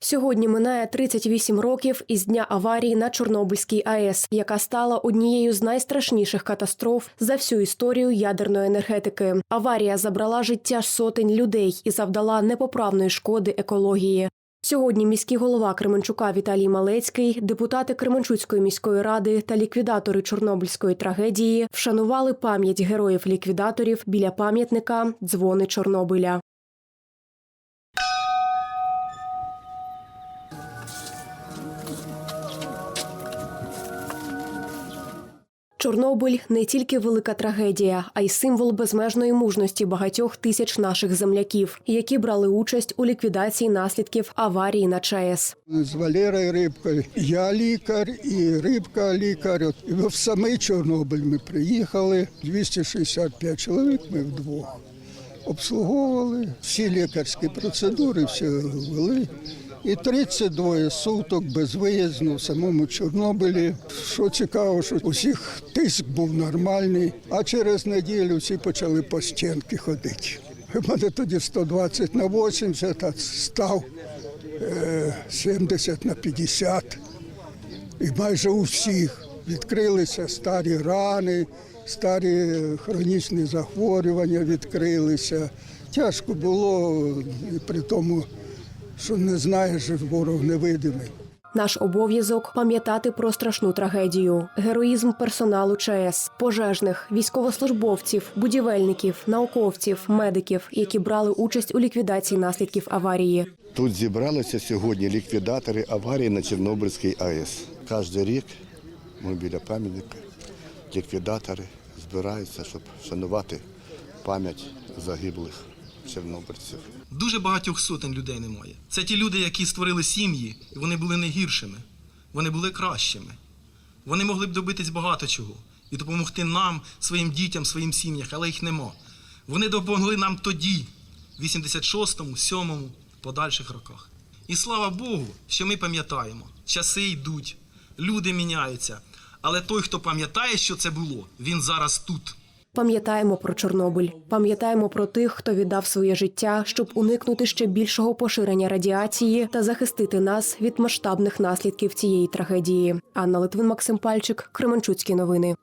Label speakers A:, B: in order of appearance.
A: Сьогодні минає 38 років із дня аварії на Чорнобильській АЕС, яка стала однією з найстрашніших катастроф за всю історію ядерної енергетики. Аварія забрала життя сотень людей і завдала непоправної шкоди екології. Сьогодні міський голова Кременчука Віталій Малецький, депутати Кременчуцької міської ради та ліквідатори Чорнобильської трагедії вшанували пам'ять героїв-ліквідаторів біля пам'ятника Дзвони Чорнобиля. Чорнобиль не тільки велика трагедія, а й символ безмежної мужності багатьох тисяч наших земляків, які брали участь у ліквідації наслідків аварії на ЧАЕС.
B: З Валерою Рибкою. Я лікар і Рибка лікар. В самий Чорнобиль ми приїхали. 265 чоловік ми вдвох. Обслуговували всі лікарські процедури, все вели. І 32 суток безвиїзно в самому Чорнобилі. Що цікаво, що у всіх тиск був нормальний, а через неділю всі почали по стінки ходити. У мене тоді 120 на 80, а став е, 70 на 50. І майже у всіх відкрилися старі рани, старі хронічні захворювання відкрилися. Тяжко було, і при тому, що не знаєш, ворог невидимий.
A: Наш обов'язок пам'ятати про страшну трагедію, героїзм персоналу ЧАЕС, пожежних, військовослужбовців, будівельників, науковців, медиків, які брали участь у ліквідації наслідків аварії.
C: Тут зібралися сьогодні ліквідатори аварії на Чорнобильській АЕС. Кожен рік ми біля пам'ятника, ліквідатори збираються, щоб вшанувати пам'ять загиблих чорнобильців.
D: Дуже багатьох сотень людей немає. Це ті люди, які створили сім'ї, і вони були не гіршими, вони були кращими. Вони могли б добитись багато чого і допомогти нам, своїм дітям, своїм сім'ям, але їх нема. Вони допомогли нам тоді, в 86-му, 7-му, подальших роках. І слава Богу, що ми пам'ятаємо, часи йдуть, люди міняються. Але той, хто пам'ятає, що це було, він зараз тут.
A: Пам'ятаємо про Чорнобиль, пам'ятаємо про тих, хто віддав своє життя, щоб уникнути ще більшого поширення радіації та захистити нас від масштабних наслідків цієї трагедії. Анна Литвин, Максим Пальчик, Кременчуцькі новини.